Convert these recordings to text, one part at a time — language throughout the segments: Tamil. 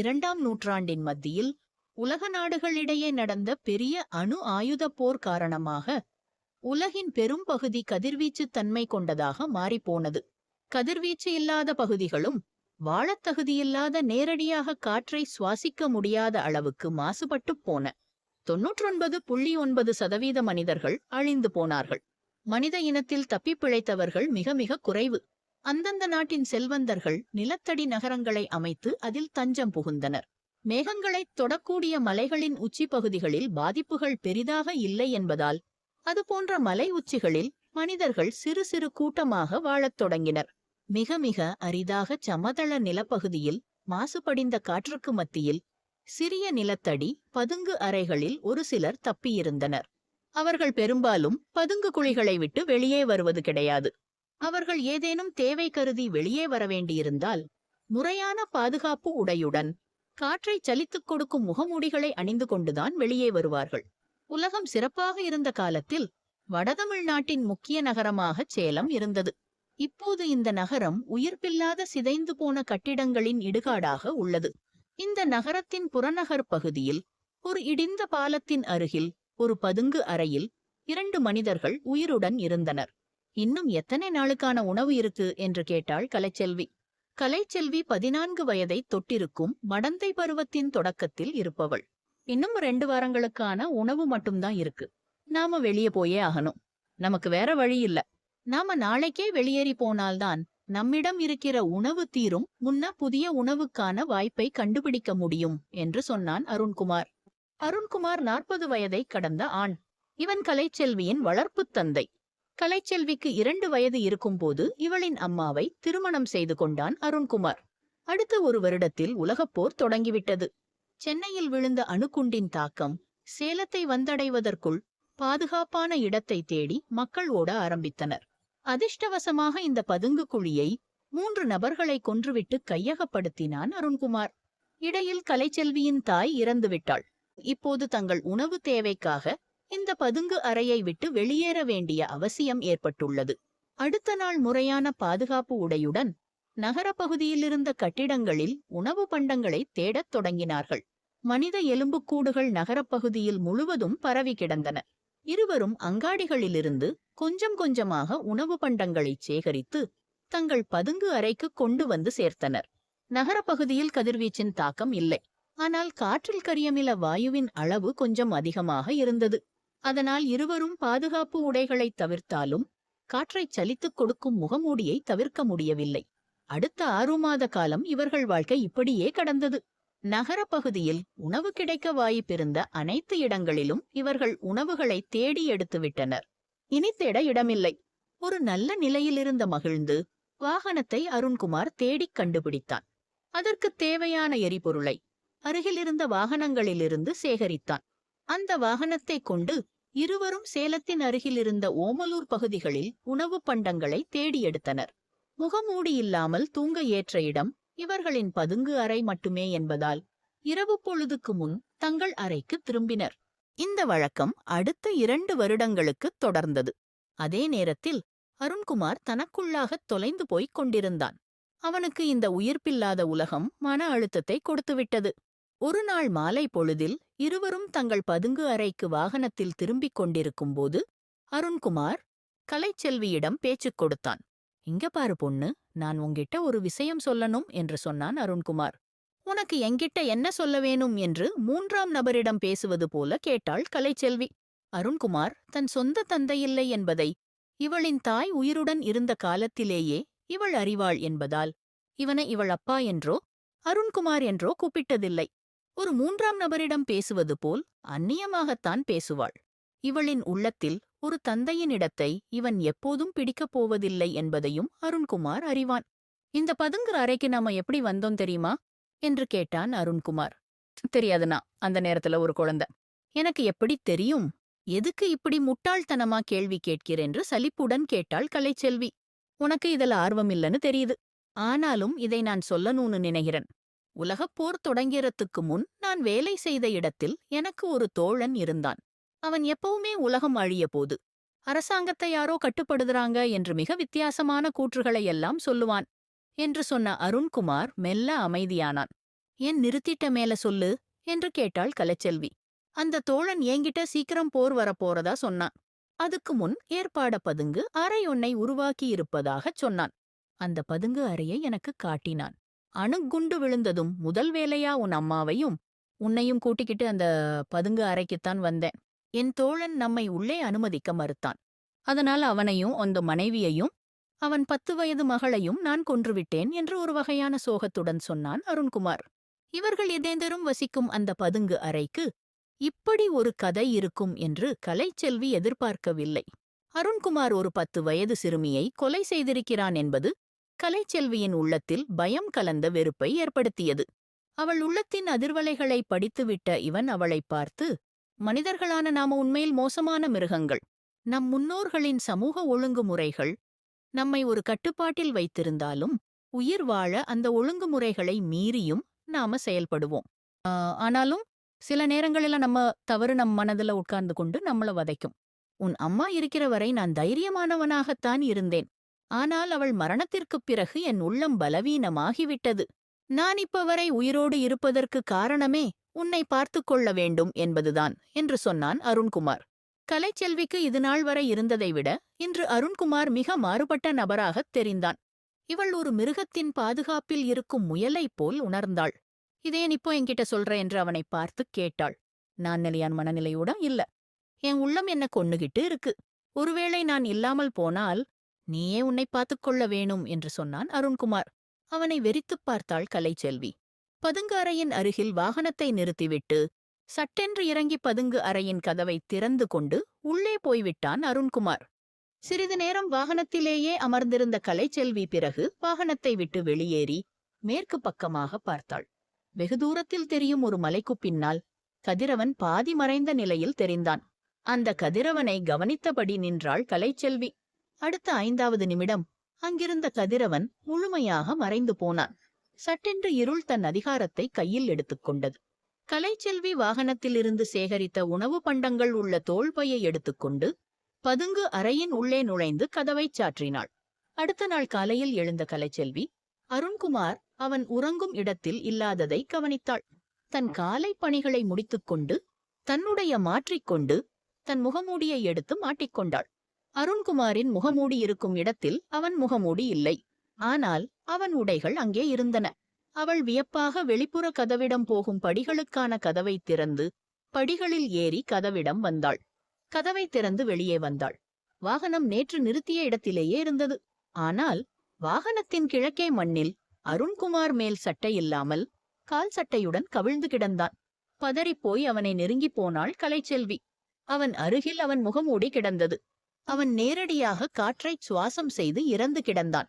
இரண்டாம் நூற்றாண்டின் மத்தியில் உலக நாடுகளிடையே நடந்த பெரிய அணு ஆயுதப் போர் காரணமாக உலகின் பெரும் பகுதி கதிர்வீச்சு தன்மை கொண்டதாக மாறிப்போனது. கதிர்வீச்சு இல்லாத பகுதிகளும் வாழத் தகுதியில்லாத நேரடியாக காற்றை சுவாசிக்க முடியாத அளவுக்கு மாசுபட்டுப் போன. தொன்னூற்றொன்பது புள்ளி ஒன்பது சதவீத மனிதர்கள் அழிந்து போனார்கள். மனித இனத்தில் தப்பிப் பிழைத்தவர்கள் மிக மிக குறைவு. அந்தந்த நாட்டின் செல்வந்தர்கள் நிலத்தடி நகரங்களை அமைத்து அதில் தஞ்சம் புகுந்தனர். மேகங்களைத் தொடக்கூடிய மலைகளின் உச்சி பகுதிகளில் பாதிப்புகள் பெரிதாக இல்லை என்பதால் அதுபோன்ற மலை உச்சிகளில் மனிதர்கள் சிறு சிறு கூட்டமாக வாழத் தொடங்கினர். மிக மிக அரிதாக சமதள நிலப்பகுதியில் மாசுபடிந்த காற்றுக்கு மத்தியில் சிறிய நிலத்தடி பதுங்கு அறைகளில் ஒரு சிலர் தப்பியிருந்தனர். அவர்கள் பெரும்பாலும் பதுங்கு குழிகளை விட்டு வெளியே வருவது கிடையாது. அவர்கள் ஏதேனும் தேவை கருதி வெளியே வர வேண்டியிருந்தால் முறையான பாதுகாப்பு உடையுடன் காற்றை சலித்துக் கொடுக்கும் முகமூடிகளை அணிந்து கொண்டுதான் வெளியே வருவார்கள். உலகம் சிறப்பாக இருந்த காலத்தில் வடதமிழ்நாட்டின் முக்கிய நகரமாக சேலம் இருந்தது. இப்போது இந்த நகரம் உயிர்ப்பில்லாத சிதைந்து போன கட்டிடங்களின் இடுகாடாக உள்ளது. இந்த நகரத்தின் புறநகர் பகுதியில் ஒரு இடிந்த பாலத்தின் அருகில் ஒரு பதுங்கு அறையில் இரண்டு மனிதர்கள் உயிருடன் இருந்தனர். இன்னும் எத்தனை நாளுக்கான உணவு இருக்கு? என்று கேட்டாள் கலைச்செல்வி. கலைச்செல்வி பதினான்கு வயதை தொட்டிருக்கும் மடந்தை பருவத்தின் தொடக்கத்தில் இருப்பவள். இன்னும் ரெண்டு வாரங்களுக்கான உணவு மட்டும்தான் இருக்கு. நாம வெளியே போயே ஆகணும். நமக்கு வேற வழி இல்ல. நாம நாளைக்கே வெளியேறி போனால்தான் நம்மிடம் இருக்கிற உணவு தீரும் முன்ன புதிய உணவுக்கான வாய்ப்பை கண்டுபிடிக்க முடியும் என்று சொன்னான் அருண்குமார். அருண்குமார் நாற்பது வயதை கடந்த ஆண். இவன் கலைச்செல்வியின் வளர்ப்புத் தந்தை. கலைச்செல்விக்கு இரண்டு வயது இருக்கும்போது இவளின் அம்மாவை திருமணம் செய்து கொண்டான் அருண்குமார். அடுத்த ஒரு வருடத்தில் உலகப் போர் தொடங்கிவிட்டது. சென்னையில் விழுந்த அணுகுண்டின் தாக்கம் சேலத்தை வந்தடைவதற்குள் பாதுகாப்பான இடத்தை தேடி மக்கள் ஓட ஆரம்பித்தனர். அதிர்ஷ்டவசமாக இந்த பதுங்கு குழியை மூன்று நபர்களை கொன்றுவிட்டு கையகப்படுத்தினான் அருண்குமார். இடையில் கலைச்செல்வியின் தாய் இறந்துவிட்டாள். இப்போது தங்கள் உணவு தேவைக்காக இந்த பதுங்கு அறையை விட்டு வெளியேற வேண்டிய அவசியம் ஏற்பட்டுள்ளது. அடுத்த நாள் முறையான பாதுகாப்பு உடையுடன் நகரப்பகுதியிலிருந்த கட்டிடங்களில் உணவு பண்டங்களை தேடத் தொடங்கினார்கள். மனித எலும்புக்கூடுகள் நகரப்பகுதியில் முழுவதும் பரவி கிடந்தன. இருவரும் அங்காடிகளிலிருந்து கொஞ்சம் கொஞ்சமாக உணவு பண்டங்களைச் சேகரித்து தங்கள் பதுங்கு அறைக்கு கொண்டு வந்து சேர்த்தனர். நகரப்பகுதியில் கதிர்வீச்சின் தாக்கம் இல்லை. ஆனால் காற்றில் கரியமில வாயுவின் அளவு கொஞ்சம் அதிகமாக இருந்தது. அதனால் இருவரும் பாதுகாப்பு உடைகளைத் தவிர்த்தாலும் காற்றைச் சலித்துக் கொடுக்கும் முகமூடியை தவிர்க்க முடியவில்லை. அடுத்த ஆறு மாத காலம் இவர்கள் வாழ்க்கை இப்படியே கடந்தது. நகரப் பகுதியில் உணவு கிடைக்க வாய்ப்பிருந்த அனைத்து இடங்களிலும் இவர்கள் உணவுகளை தேடி எடுத்துவிட்டனர் இனி தேட இடமில்லை. ஒரு நல்ல நிலையிலிருந்த மகிழ்ந்து வாகனத்தை அருண்குமார் தேடிக் கண்டுபிடித்தான். அதற்குத் தேவையான எரிபொருளை அருகிலிருந்த வாகனங்களிலிருந்து சேகரித்தான். அந்த வாகனத்தைக் கொண்டு இருவரும் சேலத்தின் அருகிலிருந்த ஓமலூர் பகுதிகளில் உணவுப் பண்டங்களை தேடி எடுத்தனர். முகமூடி இல்லாமல் தூங்க ஏற்ற இடம் இவர்களின் பதுங்கு அறை மட்டுமே என்பதால் இரவு பொழுதுக்கு முன் தங்கள் அறைக்கு திரும்பினர். இந்த வழக்கம் அடுத்த இரண்டு வருடங்களுக்குத் தொடர்ந்தது. அதே நேரத்தில் அருண்குமார் தனக்குள்ளாகத் தொலைந்து போய்க் கொண்டிருந்தான். அவனுக்கு இந்த உயிர்ப்பில்லாத உலகம் மன அழுத்தத்தை கொடுத்துவிட்டது. ஒரு நாள் மாலை பொழுதில் இருவரும் தங்கள் பதுங்கு அறைக்கு வாகனத்தில் திரும்பிக் கொண்டிருக்கும்போது அருண்குமார் கலைச்செல்வியிடம் பேச்சுக் கொடுத்தான். இங்க பாரு பொண்ணு நான் உங்கிட்ட ஒரு விஷயம் சொல்லணும் என்று சொன்னான் அருண்குமார். உனக்கு எங்கிட்ட என்ன சொல்ல வேணும் என்று மூன்றாம் நபரிடம் பேசுவது போல கேட்டாள் கலைச்செல்வி. அருண்குமார் தன் சொந்த தந்தையில்லை என்பதை இவளின் தாய் உயிருடன் இருந்த காலத்திலேயே இவள் அறிவாள் என்பதால் இவனை இவள் அப்பா என்றோ அருண்குமார் என்றோ கூப்பிட்டதில்லை. ஒரு மூன்றாம் நபரிடம் பேசுவது போல் அந்நியமாகத்தான் பேசுவாள். இவளின் உள்ளத்தில் ஒரு தந்தையின் இடத்தை இவன் எப்போதும் பிடிக்கப் போவதில்லை என்பதையும் அருண்குமார் அறிவான். இந்த பதுங்குற அறைக்கு நாம எப்படி வந்தோம் தெரியுமா? என்று கேட்டான் அருண்குமார். தெரியாதுனா அந்த நேரத்துல ஒரு குழந்தை. எனக்கு எப்படி தெரியும்? எதுக்கு இப்படி முட்டாள்தனமா கேள்வி கேட்கிறேன்? என்று சலிப்புடன் கேட்டாள் கலைச்செல்வி. உனக்கு இதுல ஆர்வம் இல்லைன்னு தெரியுது. ஆனாலும் இதை நான் சொல்லணும்னு நினைகிறேன். உலகப்போர் தொடங்கிறதுக்கு முன் நான் வேலை செய்த இடத்தில் எனக்கு ஒரு தோழன் இருந்தான். அவன் எப்பவுமே உலகம் அழிய போது. அரசாங்கத்தை யாரோ கட்டுப்படுதுறாங்க என்று மிக வித்தியாசமான கூற்றுகளை எல்லாம் சொல்லுவான் என்று சொன்ன அருண்குமார் மெல்ல அமைதியானான். ஏன் நிறுத்திட்ட மேல சொல்லு என்று கேட்டாள் கலைச்செல்வி. அந்த தோழன் என்கிட்ட சீக்கிரம் போர் வரப்போறதா சொன்னான். அதுக்கு முன் ஏற்பாட பதுங்கு அறை ஒன்னை உருவாக்கியிருப்பதாகச் சொன்னான். அந்த பதுங்கு அறையை எனக்கு காட்டினான். அணுகுண்டு விழுந்ததும் முதல் வேலையா உன் அம்மாவையும் உன்னையும் கூட்டிக்கிட்டு அந்த பதுங்கு அறைக்குத்தான் வந்தேன். என் தோழன் நம்மை உள்ளே அனுமதிக்க மறுத்தான். அதனால் அவனையும் அந்த மனைவியையும் அவன் பத்து வயது மகளையும் நான் கொன்றுவிட்டேன் என்று ஒரு வகையான சோகத்துடன் சொன்னான் அருண்குமார். இவர்கள் எதேந்தரும் வசிக்கும் அந்த பதுங்கு அறைக்கு இப்படி ஒரு கதை இருக்கும் என்று கலைச்செல்வி எதிர்பார்க்கவில்லை. அருண்குமார் ஒரு பத்து வயது சிறுமியை கொலை செய்திருக்கிறான் என்பது கலைச்செல்வியின் உள்ளத்தில் பயம் கலந்த வெறுப்பை ஏற்படுத்தியது. அவள் உள்ளத்தின் அதிர்வலைகளை படித்துவிட்ட இவன் அவளைப் பார்த்து மனிதர்களான நாம உண்மையில் மோசமான மிருகங்கள். நம் முன்னோர்களின் சமூக ஒழுங்குமுறைகள் நம்மை ஒரு கட்டுப்பாட்டில் வைத்திருந்தாலும் உயிர் வாழ அந்த ஒழுங்குமுறைகளை மீறியும் நாம செயல்படுவோம். ஆனாலும் சில நேரங்களில நம்ம தவறு நம் மனதுல உட்கார்ந்து கொண்டு நம்மள வதைக்கும். உன் அம்மா இருக்கிற வரை நான் தைரியமானவனாகத்தான் இருந்தேன். ஆனால் அவள் மரணத்திற்குப் பிறகு என் உள்ளம் பலவீனமாகிவிட்டது. நான் இப்ப வரை உயிரோடு இருப்பதற்கு காரணமே உன்னை பார்த்துக் கொள்ள வேண்டும் என்பதுதான் என்று சொன்னான் அருண்குமார். கலைச்செல்விக்கு இது நாள் வரை இருந்ததை விட இன்று அருண்குமார் மிக மாறுபட்ட நபராகத் தெரிந்தான். இவள் ஒரு மிருகத்தின் பாதுகாப்பில் இருக்கும் முயலைப் போல் உணர்ந்தாள். இதேன் இப்போ என்கிட்ட சொல்ற? என்று அவனை பார்த்து கேட்டாள். நான் நிலையான் மனநிலையோட இல்ல. என் உள்ளம் என்ன கொன்னுகிட்டு இருக்கு. ஒருவேளை நான் இல்லாமல் போனால் நீயே உன்னை பார்த்துக் கொள்ள வேணும் என்று சொன்னான் அருண்குமார். அவனை வெறித்துப் பார்த்தாள் கலைச்செல்வி. பதுங்கு அருகில் வாகனத்தை நிறுத்திவிட்டு சட்டென்று இறங்கி பதுங்கு அறையின் கதவை திறந்து கொண்டு உள்ளே போய்விட்டான் அருண்குமார். சிறிது நேரம் வாகனத்திலேயே அமர்ந்திருந்த கலைச்செல்வி பிறகு வாகனத்தை விட்டு வெளியேறி மேற்கு பக்கமாக பார்த்தாள். வெகு தூரத்தில் தெரியும் ஒரு மலைக்குப் பின்னால் கதிரவன் பாதி மறைந்த நிலையில் தெரிந்தான். அந்த கதிரவனை கவனித்தபடி நின்றாள் கலைச்செல்வி. அடுத்த ஐந்தாவது நிமிடம் அங்கிருந்த கதிரவன் முழுமையாக மறைந்து போனான். சட்டென்று இருள் தன் அதிகாரத்தை கையில் எடுத்துக்கொண்டது கலைச்செல்வி வாகனத்திலிருந்து சேகரித்த உணவு பண்டங்கள் உள்ள தோள்பையை எடுத்துக்கொண்டு பதுங்கு அறையின் உள்ளே நுழைந்து கதவைச் சாற்றினாள். அடுத்த நாள் காலையில் எழுந்த கலைச்செல்வி அருண்குமார் அவன் உறங்கும் இடத்தில் இல்லாததை கவனித்தாள். தன் காலை பணிகளை முடித்துக்கொண்டு தன்னுடைய மாற்றிக்கொண்டு தன் முகமூடியை எடுத்து மாட்டிக்கொண்டாள் அருண்குமாரின் முகமூடி இருக்கும் இடத்தில் அவன் முகமூடி இல்லை. ஆனால் அவன் உடைகள் அங்கே இருந்தன. அவள் வியப்பாக வெளிப்புற கதவிடம் போகும் படிகளுக்கான கதவை திறந்து படிகளில் ஏறி கதவிடம் வந்தாள். கதவை திறந்து வெளியே வந்தாள். வாகனம் நேற்று நிறுத்திய இடத்திலேயே இருந்தது. ஆனால் வாகனத்தின் கிழக்கே மண்ணில் அருண்குமார் மேல் சட்டை இல்லாமல் கால் சட்டையுடன் கவிழ்ந்து கிடந்தான். பதறிப்போய் அவனை நெருங்கிப் போனாள் கலைச்செல்வி. அவன் அருகில் அவன் முகமூடி கிடந்தது. அவன் நேரடியாக காற்றைச் சுவாசம் செய்து இறந்து கிடந்தான்.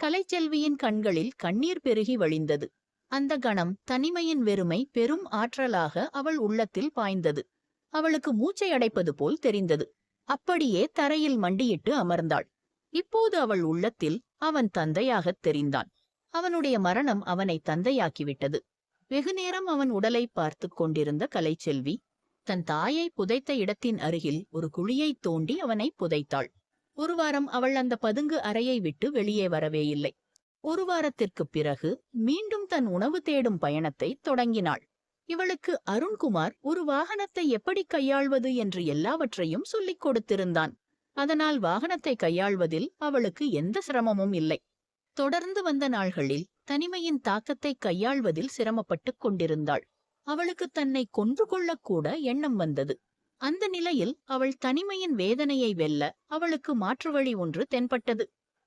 கலைச்செல்வியின் கண்களில் கண்ணீர் பெருகி வழிந்தது. அந்த கணம் தனிமையின் வெறுமை பெரும் ஆற்றலாக அவள் உள்ளத்தில் பாய்ந்தது. அவளுக்கு மூச்சை அடைப்பது போல் தெரிந்தது. அப்படியே தரையில் மண்டியிட்டு அமர்ந்தாள். இப்போது அவள் உள்ளத்தில் அவன் தந்தையாகத் தெரிந்தான். அவனுடைய மரணம் அவனை தந்தையாக்கிவிட்டது. வெகுநேரம் அவன் உடலை பார்த்துக் கொண்டிருந்த கலைச்செல்வி தன் தாயை புதைத்த இடத்தின் அருகில் ஒரு குழியைத் தோண்டி அவனை புதைத்தாள். ஒரு வாரம் அவள் அந்த பதுங்கு அறையை விட்டு வெளியே வரவே இல்லை. ஒரு வாரத்திற்குப் பிறகு மீண்டும் தன் உணவு தேடும் பயணத்தை தொடங்கினாள். இவளுக்கு அருண்குமார் ஒரு வாகனத்தை எப்படி கையாள்வது என்று எல்லாவற்றையும் சொல்லிக் கொடுத்திருந்தான். அதனால் வாகனத்தை கையாள்வதில் அவளுக்கு எந்த சிரமமும் இல்லை. தொடர்ந்து வந்த நாள்களில் தனிமையின் தாக்கத்தை கையாள்வதில் சிரமப்பட்டுக் கொண்டிருந்தாள். அவளுக்கு தன்னை கொன்று கொள்ளக்கூட எண்ணம் வந்தது. அந்த நிலையில் அவள் தனிமையின் வேதனையை வெல்ல அவளுக்கு மாற்று வழி ஒன்று தென்பட்டது.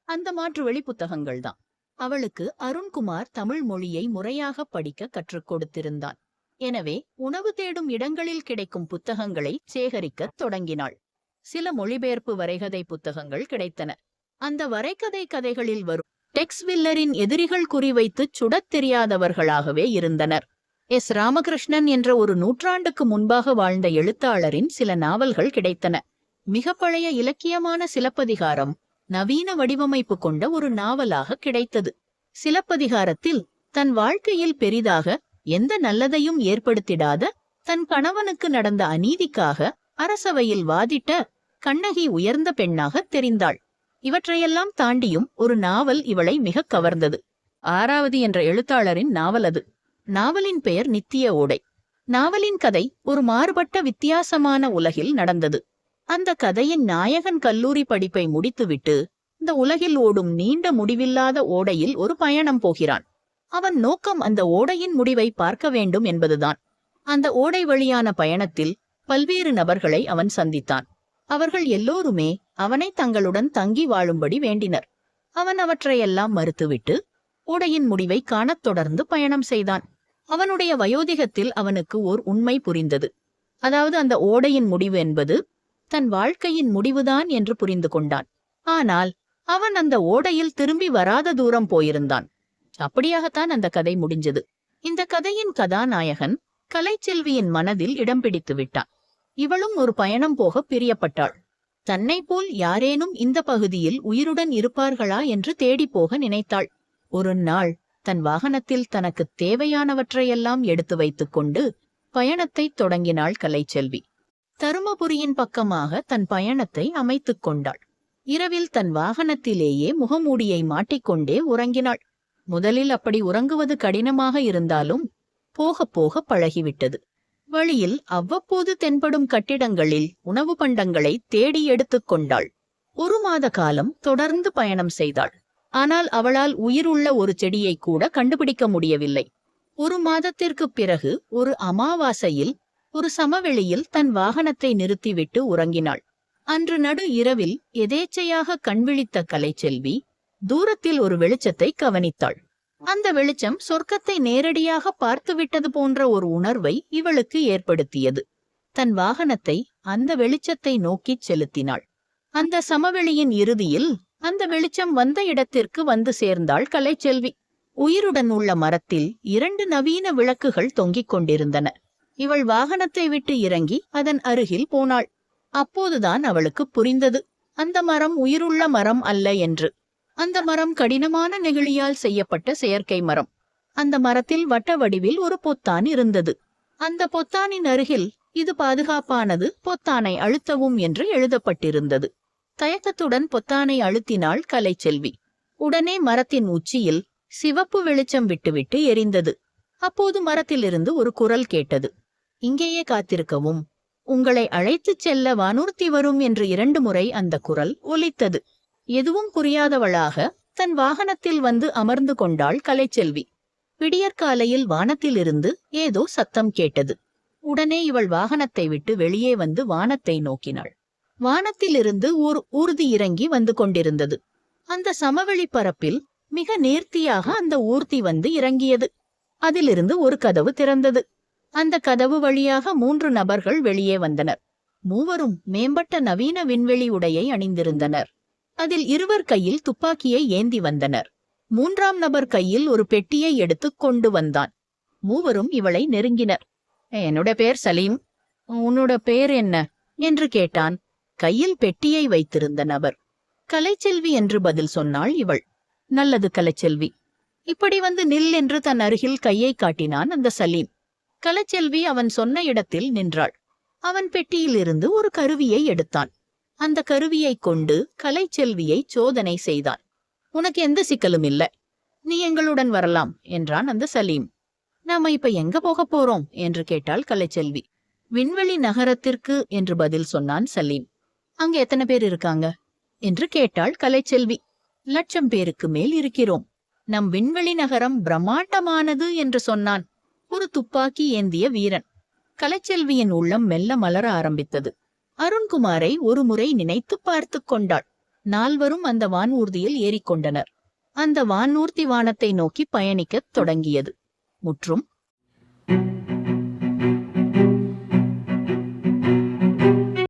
அந்த மாற்று வழி புத்தகங்கள்தான் அவளுக்கு அருண்குமார் தமிழ் மொழியை முறையாக படிக்க கற்றுக் கொடுத்திருந்தான். எனவே உணவு தேடும் இடங்களில் கிடைக்கும் புத்தகங்களை சேகரிக்கத் தொடங்கினாள். சில மொழிபெயர்ப்பு வரைகதை புத்தகங்கள் கிடைத்தன. அந்த வரைகதை கதைகளில் வரும் டெக்ஸ்வில்லரின் எதிரிகள் குறிவைத்துச் சுடத் தெரியாதவர்களாகவே இருந்தனர். எஸ். ராமகிருஷ்ணன் என்ற ஒரு நூற்றாண்டுக்கு முன்பாக வாழ்ந்த எழுத்தாளரின் சில நாவல்கள் கிடைத்தன. மிக பழைய இலக்கியமான சிலப்பதிகாரம் நவீன வடிவமைப்பு கொண்ட ஒரு நாவலாக கிடைத்தது. சிலப்பதிகாரத்தில் தன் வாழ்க்கையில் பெரிதாக எந்த நல்லதையும் ஏற்படுத்திடாத தன் கணவனுக்கு நடந்த அநீதிக்காக அரசவையில் வாதிட்ட கண்ணகி உயர்ந்த பெண்ணாக தெரிந்தாள். இவற்றையெல்லாம் தாண்டியும் ஒரு நாவல் இவளை மிக கவர்ந்தது. ஆறாவது என்ற எழுத்தாளரின் நாவல் அது. நாவலின் பெயர் நித்திய ஓடை. நாவலின் கதை ஒரு மாறுபட்ட வித்தியாசமான உலகில் நடந்தது. அந்த கதையின் நாயகன் கல்லூரி படிப்பை முடித்துவிட்டு இந்த உலகில் ஓடும் நீண்ட முடிவில்லாத ஓடையில் ஒரு பயணம் போகிறான். அவன் நோக்கம் அந்த ஓடையின் முடிவை பார்க்க வேண்டும் என்பதுதான். அந்த ஓடை வழியான பயணத்தில் பல்வேறு நபர்களை அவன் சந்தித்தான். அவர்கள் எல்லோருமே அவனை தங்களுடன் தங்கி வாழும்படி வேண்டினர். அவன் அவற்றையெல்லாம் மறுத்துவிட்டு ஓடையின் முடிவை காணத் தொடர்ந்து பயணம் செய்தான். அவனுடைய வயோதிகத்தில் அவனுக்கு ஓர் உண்மை புரிந்தது. அதாவது அந்த ஓடையின் முடிவு என்பது தன் வாழ்க்கையின் முடிவுதான் என்று புரிந்து கொண்டான். ஆனால் அவன் அந்த ஓடையில் திரும்பி வராத தூரம் போயிருந்தான். அப்படியாகத்தான் அந்த கதை முடிஞ்சது. இந்த கதையின் கதாநாயகன் கலைச்செல்வியின் மனதில் இடம் பிடித்து விட்டான். இவளும் ஒரு பயணம் போக பிரியப்பட்டாள். தன்னை போல் யாரேனும் இந்த பகுதியில் உயிருடன் இருப்பார்களா என்று தேடிப் போக நினைத்தாள். ஒரு நாள் தன் வாகனத்தில் தனக்கு தேவையானவற்றையெல்லாம் எடுத்து வைத்துக் கொண்டு பயணத்தை தொடங்கினாள் கலைச்செல்வி. தருமபுரியின் பக்கமாக தன் பயணத்தை அமைத்துக் கொண்டாள். இரவில் தன் வாகனத்திலேயே முகமூடியை மாட்டிக்கொண்டே உறங்கினாள். முதலில் அப்படி உறங்குவது கடினமாக இருந்தாலும் போக போக பழகிவிட்டது. வழியில் அவ்வப்போது தென்படும் கட்டிடங்களில் உணவு பண்டங்களை தேடி எடுத்துக் கொண்டாள். ஒரு மாத காலம் தொடர்ந்து பயணம் செய்தாள். ஆனால் அவளால் உயிருள்ள ஒரு செடியை கூட கண்டுபிடிக்க முடியவில்லை. ஒரு மாதத்திற்குப் பிறகு ஒரு அமாவாசையில் ஒரு சமவெளியில் தன் வாகனத்தை நிறுத்திவிட்டு உறங்கினாள். அன்று நடு இரவில் எதேச்சையாக கண்விழித்த கலைச்செல்வி தூரத்தில் ஒரு வெளிச்சத்தை கவனித்தாள். அந்த வெளிச்சம் சொர்க்கத்தை நேரடியாக பார்த்துவிட்டது போன்ற ஒரு உணர்வை இவளுக்கு ஏற்படுத்தியது. தன் வாகனத்தை அந்த வெளிச்சத்தை நோக்கிச் செலுத்தினாள். அந்த சமவெளியின் இறுதியில் அந்த வெளிச்சம் வந்த இடத்திற்கு வந்து சேர்ந்தாள் கலைச்செல்வி. உயிருடன் உள்ள மரத்தில் இரண்டு நவீன விளக்குகள் தொங்கிக் கொண்டிருந்தன. இவள் வாகனத்தை விட்டு இறங்கி அதன் அருகில் போனாள். அப்போதுதான் அவளுக்கு புரிந்தது. அந்த மரம் உயிருள்ள மரம் அல்ல என்று. அந்த மரம் கடினமான நெகிழியால் செய்யப்பட்ட செயற்கை மரம். அந்த மரத்தில் வட்ட வடிவில் ஒரு பொத்தான் இருந்தது. அந்த பொத்தானின் அருகில் இது பாதுகாப்பானது பொத்தானை அழுத்தவும் என்று எழுதப்பட்டிருந்தது. தயக்கத்துடன் பொத்தானை அழுத்தினாள் கலைச்செல்வி. உடனே மரத்தின் உச்சியில் சிவப்பு வெளிச்சம் விட்டுவிட்டு எரிந்தது. அப்போது மரத்திலிருந்து ஒரு குரல் கேட்டது. இங்கேயே காத்திருக்கவும். உங்களை அழைத்துச் செல்ல வானூர்த்தி வரும் என்று இரண்டு முறை அந்த குரல் ஒலித்தது. எதுவும் புரியாதவளாக தன் வாகனத்தில் வந்து அமர்ந்து கொண்டாள் கலைச்செல்வி. விடியற்காலையில் வானத்திலிருந்து ஏதோ சத்தம் கேட்டது. உடனே இவள் வாகனத்தை விட்டு வெளியே வந்து வானத்தை நோக்கினாள். வானத்திலிருந்து ஓர் ஊர்தி இறங்கி வந்து கொண்டிருந்தது. அந்த சமவெளி பரப்பில் மிக நேர்த்தியாக அந்த ஊர்தி வந்து இறங்கியது. அதிலிருந்து ஒரு கதவு திறந்தது. அந்த கதவு வழியாக மூன்று நபர்கள் வெளியே வந்தனர். மூவரும் மேம்பட்ட நவீன விண்வெளி உடையை அணிந்திருந்தனர். அதில் இருவர் கையில் துப்பாக்கியை ஏந்தி வந்தனர். மூன்றாம் நபர் கையில் ஒரு பெட்டியை எடுத்துக் கொண்டு வந்தான். மூவரும் இவளை நெருங்கினர். என்னோட பேர் சலீம். உன்னோட பேர் என்ன? என்று கேட்டான். கையில் பெட்டியை வைத்திருந்த நபர் கலைச்செல்வி என்று பதில் சொன்னாள் இவள். நல்லது கலைச்செல்வி. இப்படி வந்து நில் என்று தன் அருகில் கையை காட்டினான் அந்த சலீம். கலைச்செல்வி அவன் சொன்ன இடத்தில் நின்றாள். அவன் பெட்டியிலிருந்து ஒரு கருவியை எடுத்தான். அந்த கருவியைக் கொண்டு கலைச்செல்வியை சோதனை செய்தான். உனக்கு எந்த சிக்கலும் இல்ல. நீ எங்களுடன் வரலாம் என்றான் அந்த சலீம். நாம இப்ப எங்க போகப் போறோம்? என்று கேட்டாள் கலைச்செல்வி. விண்வெளி நகரத்திற்கு என்று பதில் சொன்னான் சலீம். அங்க எத்தனை பேர் இருக்காங்க? என்று கேட்டாள் கலைச்செல்வி. லட்சம் பேருக்கு மேல் இருக்கிறோம். நம் விண்வெளி நகரம் பிரம்மாண்டமானது என்று சொன்னான் ஒரு துப்பாக்கி ஏந்திய வீரன். கலைச்செல்வியின் உள்ளம் மெல்ல மலர ஆரம்பித்தது. அருண்குமாரை ஒரு முறை நினைத்து பார்த்து கொண்டாள். நால்வரும் அந்த வானூர்தியில் ஏறிக்கொண்டனர். அந்த வானூர்த்தி வானத்தை நோக்கி பயணிக்கத் தொடங்கியது. முற்றும்